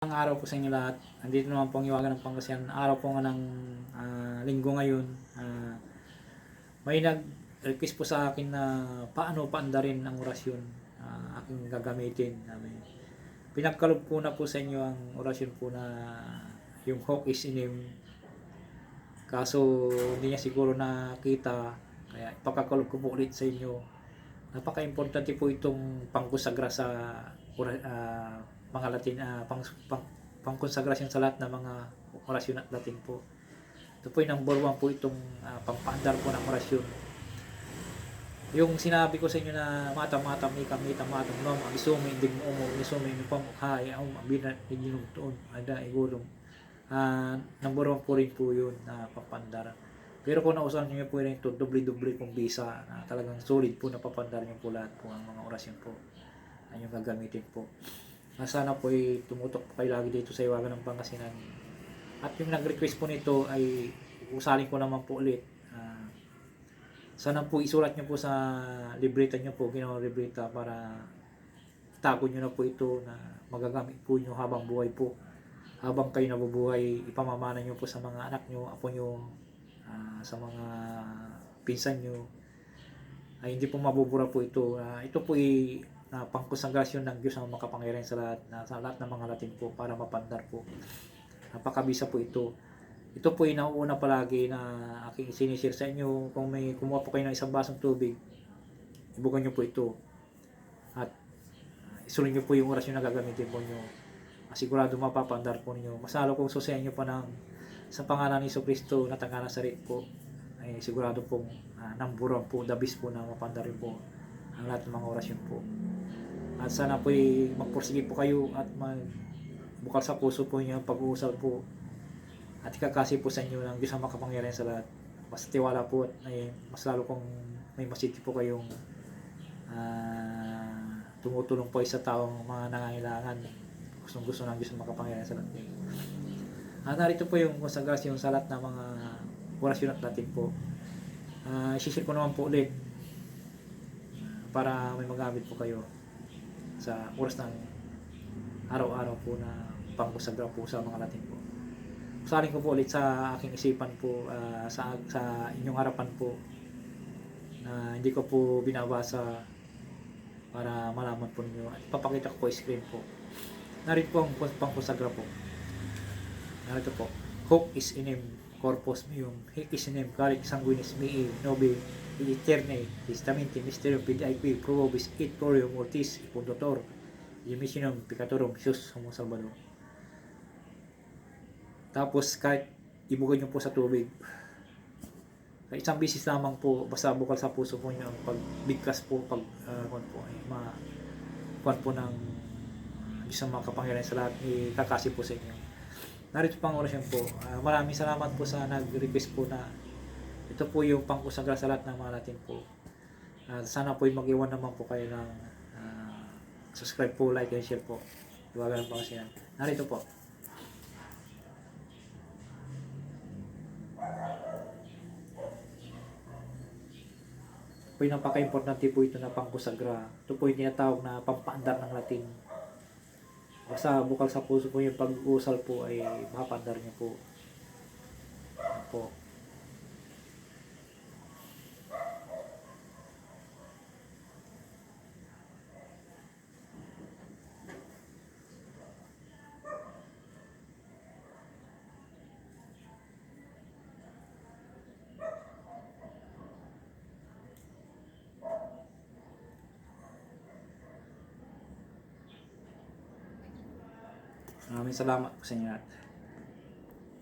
Ang araw po sa inyo lahat. Andito naman po ang iwagan ng Pangasinan. Araw po nga ng ah, linggo ngayon. Ah, may nag-request po sa akin na paano paandarin ang orasyon ah, aking gagamitin. Sabi, pinagkalob ko na po sa inyo ang orasyon po na yung hawk is in him. Kaso hindi niya siguro nakita. Kaya ipakakalob ko po ulit sa inyo. Napaka-importante po itong pangkusagra sa ah, mga Latin, ah, pang, pang, pangkonsagrasyon sa lahat ng mga orasyon at Latin po. Ito po yung number one po itong uh, pangpaandar po ng orasyon. Yung sinabi ko sa inyo na mata mata mi kami tamatom nom abisumi dig mo mo nisumi ni pam hay ang abina iginom tuon ada igulong. Ah, number one po rin po yun na papandar. Pero kung nausan niyo po rin ito, doble-doble pong bisa na talagang solid po na papandar niyo po lahat po ang mga orasyon po. Ang yung gagamitin po. Na sana po ay tumutok po lagi dito sa Iwagan ng Pangasinan. At yung nag-request po nito ay usalin ko naman po ulit. Ah, sana po isulat nyo po sa libreta nyo po, ginawa libreta para itago nyo na po ito na magagamit po nyo habang buhay po. Habang kayo nabubuhay, ipamamana nyo po sa mga anak nyo, apo nyo, ah, sa mga pinsan nyo. Ay hindi po mabubura po ito. Ah, ito po ay na pangkonsagrasyon ng Diyos ang makapangyarihan sa lahat, na, sa lahat ng mga Latin po para mapandar po. Napakabisa po ito. Ito po yung nauuna palagi na aking sinishare sa inyo. Kung may kumuha po kayo ng isang basong tubig, ibukan nyo po ito. At isunod nyo po yung orasyon na gagamitin po nyo. Sigurado mapapandar po ninyo. Mas lalo kung susayan nyo pa ng sa pangalan ni Iso Kristo na tanganan sa rin po ay sigurado pong uh, namburan po, dabis po na mapandarin po ang lahat ng mga orasyon po. At sana po magpursige po kayo at mag bukal sa puso po niyo ang pag-uusal po at ikakasi po sa inyo ng Diyos ang makapangyarihan sa lahat. Mas tiwala po at ay, mas lalo kung may masiti po kayong ah, tumutulong po sa taong mga nangangailangan. Gustong gusto ng Diyos ang makapangyarihan sa lahat. Ah, narito po yung konsagrasyon sa lahat ng mga orasyon at natin po. Ah, isishare ko naman po ulit para may magamit po kayo sa oras ng araw-araw po na pangkusagra po sa mga Latin po. Usarin ko po ulit sa aking isipan po, ah, sa, sa inyong harapan po, na hindi ko po binabasa para malaman po ninyo. At papakita ko po screen po. Narito po ang pangkusagra po. Narito po. Hoc is in him, corpus meum, hic is in him, caric sanguinis mei, nobi, il eterne, testamenti, mysterium, pedique, probis, et glorium mortis, fundator, dimissionum peccatorum, Jesus, homo salvador. Tapos, kahit ibugan nyo po sa tubig, kahit isang bisis lamang po, basta bukal sa puso po nyo, ang pagbigkas po, pag, uh, po, ay, ma, po ng Diyos ang mga kapangyarihan sa lahat, ikakasi po sa inyo. Narito pang orasyon po. Ah, maraming salamat po sa nag-request po na ito po yung pangkusagra sa lahat ng mga natin po. At sana po mag-iwan naman po kayo ng ah, subscribe po, like, and share po. Iwagan po kasi yan. Narito po. Po yung napaka-importante po ito na pangkusagra. Ito po yung tinatawag na pampaandar ng Latin. Basta bukal sa puso po yung pag-uusal po ay mapandar niyo po. Yan po. Maraming salamat po sa inyo lahat.